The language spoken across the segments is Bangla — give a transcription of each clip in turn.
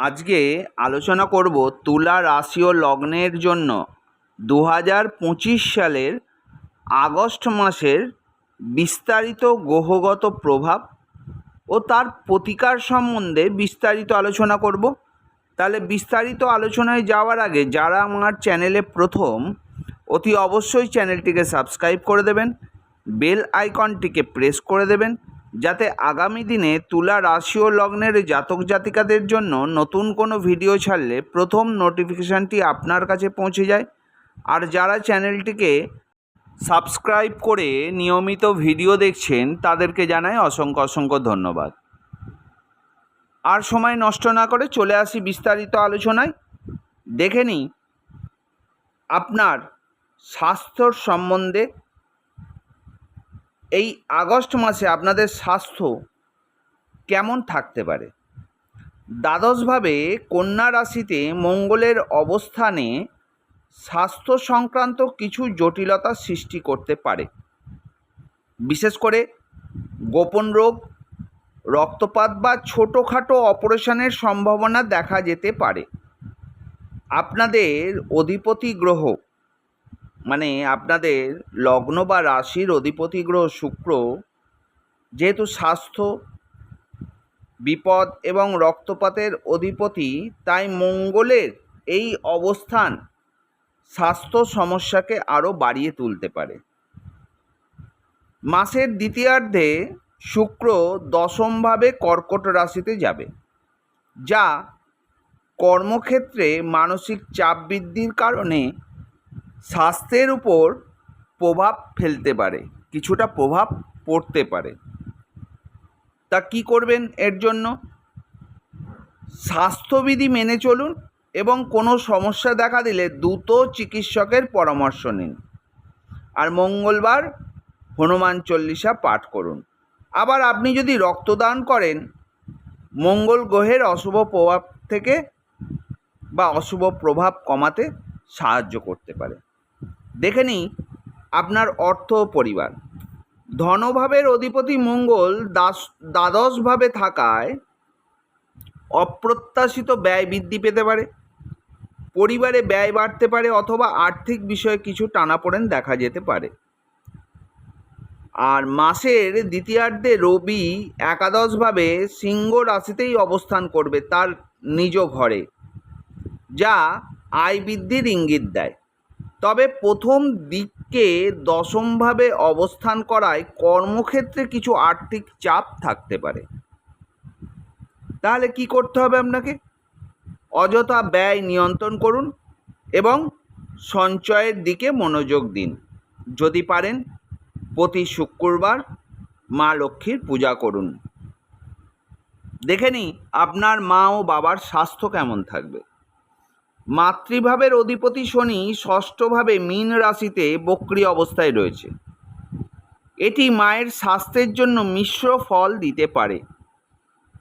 আজকে আলোচনা করব তুলা রাশি ও লগ্নের জন্য। দু হাজার পঁচিশ সালের আগস্ট মাসের বিস্তারিত গ্রহগত প্রভাব ও তার প্রতিকার সম্বন্ধে বিস্তারিত আলোচনা করব। তাহলে বিস্তারিত আলোচনায় যাওয়ার আগে যারা আমার চ্যানেলে প্রথম, অতি অবশ্যই চ্যানেলটিকে সাবস্ক্রাইব করে দেবেন, বেল আইকনটিকে প্রেস করে দেবেন যাতে আগামী দিনে তুলা রাশি ও লগ্নের জাতক জাতিকাদের জন্য নতুন কোনো ভিডিও ছাড়লে প্রথম নোটিফিকেশানটি আপনার কাছে পৌঁছে যায়। আর যারা চ্যানেলটিকে সাবস্ক্রাইব করে নিয়মিত ভিডিও দেখছেন, তাদেরকে জানাই অসংখ্য অসংখ্য ধন্যবাদ। আর সময় নষ্ট না করে চলে আসি বিস্তারিত আলোচনায়। দেখে নিই, আপনার স্বাস্থ্যর সম্বন্ধে এই আগস্ট মাসে আপনাদের স্বাস্থ্য কেমন থাকতে পারে? দ্বাদশভাবে কন্যা রাশিতে মঙ্গলের অবস্থানে স্বাস্থ্য সংক্রান্ত কিছু জটিলতা সৃষ্টি করতে পারে। বিশেষ করে গোপন রোগ, রক্তপাত বা ছোটোখাটো অপারেশনের সম্ভাবনা দেখা যেতে পারে। আপনাদের অধিপতি গ্রহ মানে আপনাদের লগ্ন বা রাশির অধিপতি গ্রহ শুক্র যেহেতু স্বাস্থ্য, বিপদ এবং রক্তপাতের অধিপতি, তাই মঙ্গলের এই অবস্থান স্বাস্থ্য সমস্যাকে আরও বাড়িয়ে তুলতে পারে। মাসের দ্বিতীয়ার্ধে শুক্র দশমভাবে কর্কট রাশিতে যাবে, যা কর্মক্ষেত্রে মানসিক চাপ বৃদ্ধির কারণে স্বাস্থ্যের উপর প্রভাব ফেলতে পারে, কিছুটা প্রভাব পড়তে পারে। তা কি করবেন এর জন্য? স্বাস্থ্যবিধি মেনে চলুন এবং কোনো সমস্যা দেখা দিলে দ্রুত চিকিৎসকের পরামর্শ নিন। আর মঙ্গলবার হনুমান চল্লিশা পাঠ করুন। আবার আপনি যদি রক্তদান করেন, মঙ্গল গ্রহের অশুভ প্রভাব থেকে বা অশুভ প্রভাব কমাতে সাহায্য করতে পারে। দেখে নিই আপনার অর্থ পরিবার। ধনভাবের অধিপতি মঙ্গল দাস, দ্বাদশভাবে থাকায় অপ্রত্যাশিত ব্যয় বৃদ্ধি পেতে পারে। পরিবারে ব্যয় বাড়তে পারে অথবা আর্থিক বিষয়ে কিছু টানাপোড়েন দেখা যেতে পারে। আর মাসের দ্বিতীয়ার্ধে রবি একাদশভাবে সিংহ রাশিতেই অবস্থান করবে তার নিজ ঘরে, যা আয় বৃদ্ধির ইঙ্গিত দেয়। তবে প্রথম দিককে দশমভাবে অবস্থান করায় কর্মক্ষেত্রে কিছু আর্থিক চাপ থাকতে পারে। তাহলে কি করতে হবে আপনাকে? অযথা ব্যয় নিয়ন্ত্রণ করুন এবং সঞ্চয়ের দিকে মনোযোগ দিন। যদি পারেন, প্রতি শুক্রবার মা লক্ষ্মীর পূজা করুন। দেখে নিই আপনার মা ও বাবার স্বাস্থ্য কেমন থাকবে। মাতৃভাবের অধিপতি শনি ষষ্ঠভাবে মীন রাশিতে বক্রি অবস্থায় রয়েছে। এটি মায়ের স্বাস্থ্যের জন্য মিশ্র ফল দিতে পারে।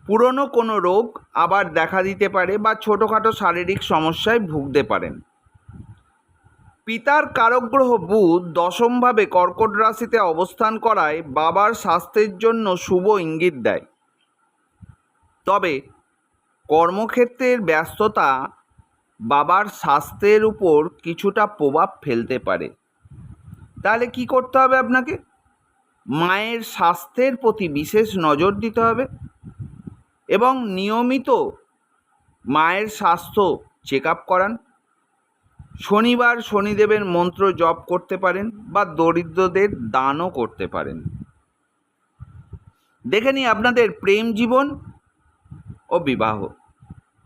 পুরনো কোনো রোগ আবার দেখা দিতে পারে বা ছোটোখাটো শারীরিক সমস্যায় ভুগতে পারেন। পিতার কারকগ্রহ বুধ দশমভাবে কর্কট রাশিতে অবস্থান করায় বাবার স্বাস্থ্যের জন্য শুভ ইঙ্গিত দেয়। তবে কর্মক্ষেত্রের ব্যস্ততা বাবার স্বাস্থ্যের উপর কিছুটা প্রভাব ফেলতে পারে। তাহলে কি করতে হবে আপনাকে? মায়ের স্বাস্থ্যের প্রতি বিশেষ নজর দিতে হবে এবং নিয়মিত মায়ের স্বাস্থ্য চেক আপ করান। শনিবার শনিদেবের মন্ত্র জপ করতে পারেন বা দরিদ্রদের দানও করতে পারেন। দেখে নিই আপনাদের প্রেম জীবন ও বিবাহ।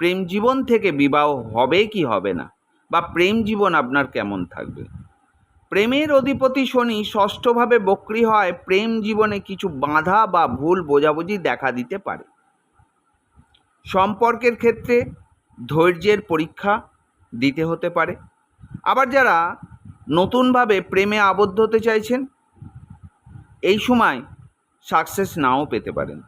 প্রেম জীবন থেকে বিবাহ হবে কি হবে না? বা প্রেম জীবন আপনার কেমন থাকবে? প্রেমের অধিপতি শনি ষষ্ঠভাবে বক্রি হয়, প্রেম জীবনে কিছু বাধা বা ভুল বোঝাবুঝি দেখা দিতে পারে। সম্পর্কের ক্ষেত্রে ধৈর্যের পরীক্ষা দিতে হতে পারে। আবার যারা নতুনভাবে প্রেমে আবদ্ধ হতে চাইছেন, এই সময় সাকসেস নাও পেতে পারেন।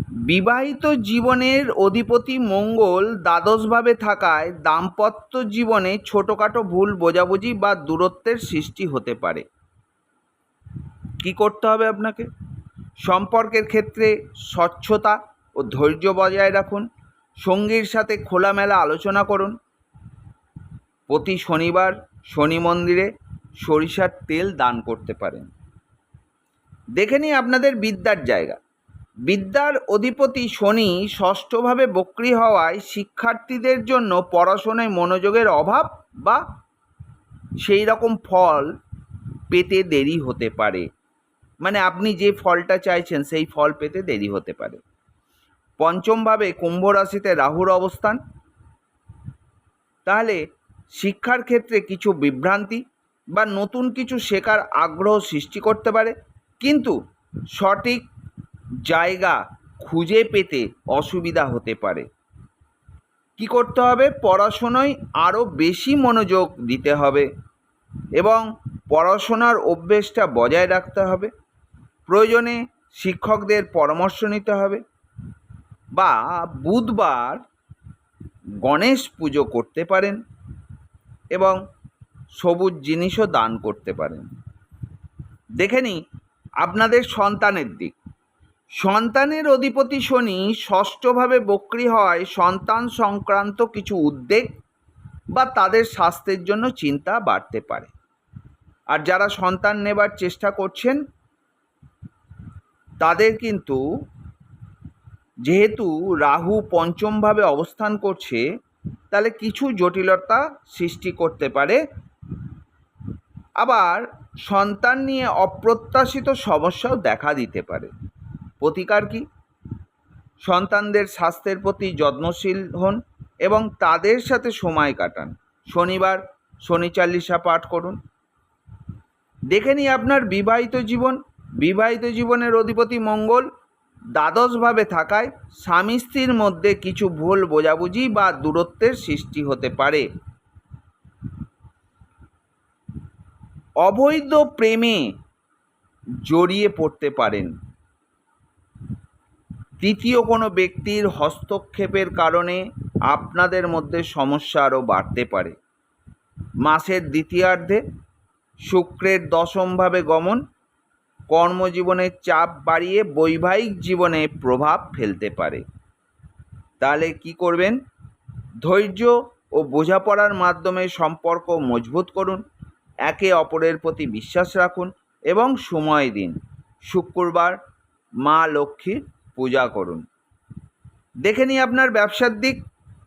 বিবাহিত জীবনের অধিপতি মঙ্গল দ্বাদশভাবে থাকায় দাম্পত্য জীবনে ছোটোখাটো ভুল বোঝাবুঝি বা দূরত্বের সৃষ্টি হতে পারে। কি করতে হবে আপনাকে? সম্পর্কের ক্ষেত্রে স্বচ্ছতা ও ধৈর্য বজায় রাখুন। সঙ্গীর সাথে খোলামেলা আলোচনা করুন। প্রতি শনিবার শনি মন্দিরে সরিষার তেল দান করতে পারেন। দেখে নিই আপনাদের বিদ্যার জায়গা। বিদ্যার অধিপতি শনি ষষ্ঠভাবে বক্রি হওয়ায় শিক্ষার্থীদের জন্য পড়াশোনায় মনোযোগের অভাব বা সেই রকম ফল পেতে দেরি হতে পারে। মানে আপনি যে ফলটা চাইছেন, সেই ফল পেতে দেরি হতে পারে। পঞ্চমভাবে কুম্ভ রাশিতে রাহুর অবস্থান। তাহলে শিক্ষার ক্ষেত্রে কিছু বিভ্রান্তি বা নতুন কিছু শেখার আগ্রহ সৃষ্টি করতে পারে। কিন্তু সঠিক জায়গা খুঁজে পেতে অসুবিধা হতে পারে। কি করতে হবে? পড়াশোনায় আরও বেশি মনোযোগ দিতে হবে এবং পড়াশোনার অভ্যেসটা বজায় রাখতে হবে। প্রয়োজনে শিক্ষকদের পরামর্শ নিতে হবে বা বুধবার গণেশ পুজো করতে পারেন এবং সবুজ জিনিসও দান করতে পারেন। দেখে নিই আপনাদের সন্তানের দিক। সন্তানের অধিপতি শনি ষষ্ঠভাবে বক্রি হওয়ায় সন্তান সংক্রান্ত কিছু উদ্বেগ বা তাদের স্বাস্থ্যের জন্য চিন্তা বাড়তে পারে। আর যারা সন্তান নেবার চেষ্টা করছেন, তাদের কিন্তু যেহেতু রাহু পঞ্চমভাবে অবস্থান করছে, তাহলে কিছু জটিলতা সৃষ্টি করতে পারে। আবার সন্তান নিয়ে অপ্রত্যাশিত সমস্যাও দেখা দিতে পারে। প্রতিকার কি? সন্তানদের স্বাস্থ্যের প্রতি যত্নশীল হন এবং তাদের সাথে সময় কাটান। শনিবার শনি চাল্লিশা পাঠ করুন। দেখে নিই আপনার বিবাহিত জীবন। বিবাহিত জীবনের অধিপতি মঙ্গল দ্বাদশভাবে থাকায় স্বামী স্ত্রীর মধ্যে কিছু ভুল বোঝাবুঝি বা দূরত্বের সৃষ্টি হতে পারে। অবৈধ প্রেমে জড়িয়ে পড়তে পারেন। তৃতীয় কোনো ব্যক্তির হস্তক্ষেপের কারণে আপনাদের মধ্যে সমস্যা আরও বাড়তে পারে। মাসের দ্বিতীয়ার্ধে শুক্রের দশমভাবে গমন কর্মজীবনের চাপ বাড়িয়ে বৈবাহিক জীবনে প্রভাব ফেলতে পারে। তাহলে কি করবেন? ধৈর্য ও বোঝাপড়ার মাধ্যমে সম্পর্ক মজবুত করুন, একে অপরের প্রতি বিশ্বাস রাখুন এবং সময় দিন। শুক্রবার মা লক্ষ্মীর পূজা করুন। দেখে নিই আপনার ব্যবসার দিক।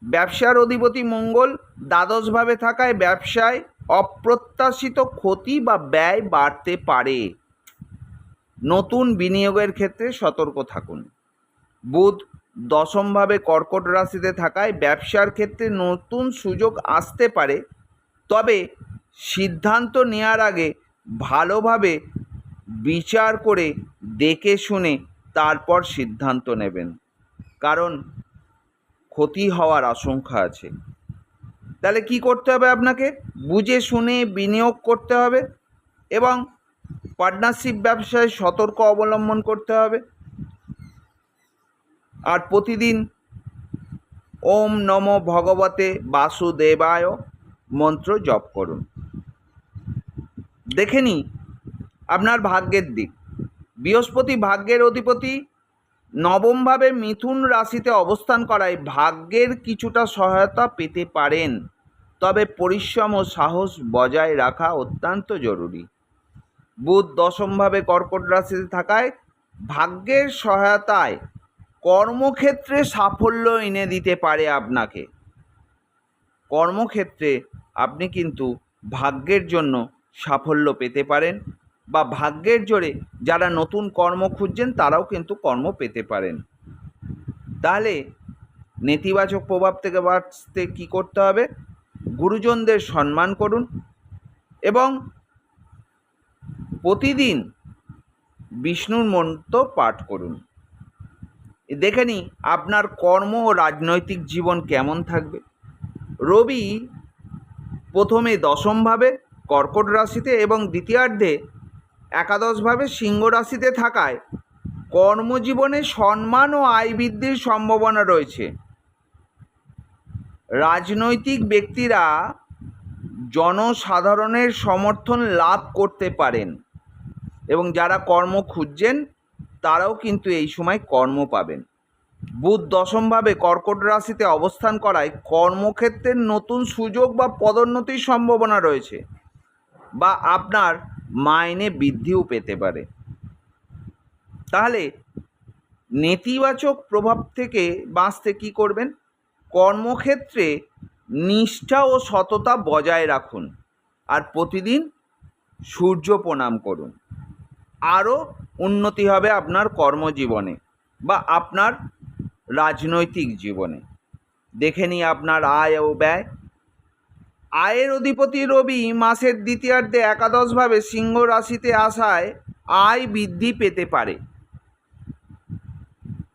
ব্যবসার অধিপতি মঙ্গল দ্বাদশভাবে থাকায় ব্যবসায় অপ্রত্যাশিত ক্ষতি বা ব্যয় বাড়তে পারে। নতুন বিনিয়োগের ক্ষেত্রে সতর্ক থাকুন। বুধ দশমভাবে কর্কট রাশিতে থাকায় ব্যবসার ক্ষেত্রে নতুন সুযোগ আসতে পারে। তবে সিদ্ধান্ত নেওয়ার আগে ভালোভাবে বিচার করে দেখে শুনে তারপর সিদ্ধান্ত নেবেন। কারণ ক্ষতি হওয়ার আশঙ্কা আছে। তাহলে কি করতে হবে আপনাকে? বুঝে শুনে বিনিয়োগ করতে হবে এবং পার্টনারশিপ ব্যবসায় সতর্ক অবলম্বন করতে হবে। আর প্রতিদিন ওম নম ভগবতে বাসুদেবায় মন্ত্র জপ করুন। দেখে নিই আপনার ভাগ্যের দিক। বৃহস্পতি ভাগ্যের অধিপতি। নবমভাবে মিথুন রাশিতে অবস্থান করায় ভাগ্যের কিছুটা সহায়তা পেতে পারেন। তবে পরিশ্রম ও সাহস বজায় রাখা অত্যন্ত জরুরি। বুধ দশমভাবে কর্কট রাশিতে থাকায় ভাগ্যের সহায়তায় কর্মক্ষেত্রে সাফল্য এনে দিতে পারে আপনাকে। কর্মক্ষেত্রে আপনি কিন্তু ভাগ্যের জন্য সাফল্য পেতে পারেন। বা ভাগ্যের জোরে যারা নতুন কর্ম খুঁজছেন, তারাও কিন্তু কর্ম পেতে পারেন। তাহলে নেতিবাচক প্রভাব থেকে বাঁচতে কী করতে হবে? গুরুজনদের সম্মান করুন এবং প্রতিদিন বিষ্ণুর মন্ত্র পাঠ করুন। দেখে নিই আপনার কর্ম ও রাজনৈতিক জীবন কেমন থাকবে। রবি প্রথমে দশমভাবে কর্কট রাশিতে এবং দ্বিতীয়ার্ধে একাদশভাবে সিংহ রাশিতে থাকায় কর্মজীবনে সম্মান ও আয় বৃদ্ধির সম্ভাবনা রয়েছে। রাজনৈতিক ব্যক্তিরা জনসাধারণের সমর্থন লাভ করতে পারেন এবং যারা কর্ম খুঁজছেন, তারাও কিন্তু এই সময় কর্ম পাবেন। বুধ দশমভাবে কর্কট রাশিতে অবস্থান করায় কর্মক্ষেত্রের নতুন সুযোগ বা পদোন্নতির সম্ভাবনা রয়েছে বা আপনার মাইনে বৃদ্ধিও পেতে পারে। তাহলে নেতিবাচক প্রভাব থেকে বাঁচতে কী করবেন? কর্মক্ষেত্রে নিষ্ঠা ও সততা বজায় রাখুন আর প্রতিদিন সূর্য প্রণাম করুন। আরও উন্নতি হবে আপনার কর্মজীবনে বা আপনার রাজনৈতিক জীবনে। দেখে নিই আপনার আয় ও ব্যয় আয়ের অধিপতি রবি মাসের দ্বিতীয়ার্ধে একাদশভাবে সিংহ রাশিতে আসায় আয় বৃদ্ধি পেতে পারে।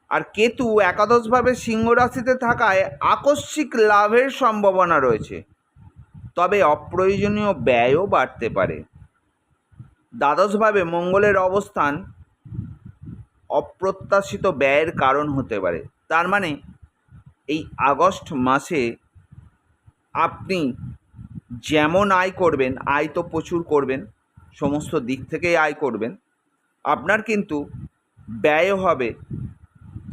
আর কেতু একাদশভাবে সিংহ রাশিতে থাকায় আকস্মিক লাভের সম্ভাবনা রয়েছে। তবে অপ্রয়োজনীয় ব্যয়ও বাড়তে পারে। দ্বাদশভাবে মঙ্গলের অবস্থান অপ্রত্যাশিত ব্যয়ের কারণ হতে পারে। তার মানে এই আগস্ট মাসে আপনি যেমন আয় করবেন, আয় তো প্রচুর করবেন, সমস্ত দিক থেকেই আয় করবেন, আপনার কিন্তু ব্যয় হবে।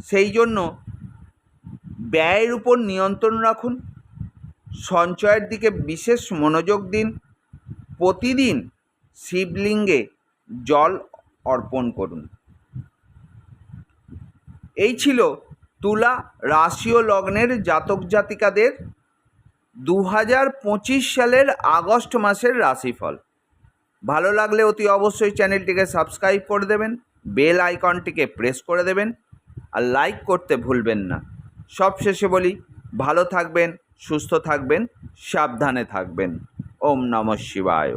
সেই জন্য ব্যয়ের উপর নিয়ন্ত্রণ রাখুন, সঞ্চয়ের দিকে বিশেষ মনোযোগ দিন, প্রতিদিন শিবলিঙ্গে জল অর্পণ করুন। এই ছিল তুলা রাশি ও লগ্নের জাতক জাতিকাদের দু হাজার পঁচিশ সালের আগস্ট মাসের রাশিফল। ভালো লাগলে অতি অবশ্যই চ্যানেলটিকে সাবস্ক্রাইব করে দেবেন, বেল আইকনটিকে প্রেস করে দেবেন, আর লাইক করতে ভুলবেন না। সবশেষে বলি, ভালো থাকবেন, সুস্থ থাকবেন, সাবধানে থাকবেন। ওম নমঃ শিবায়।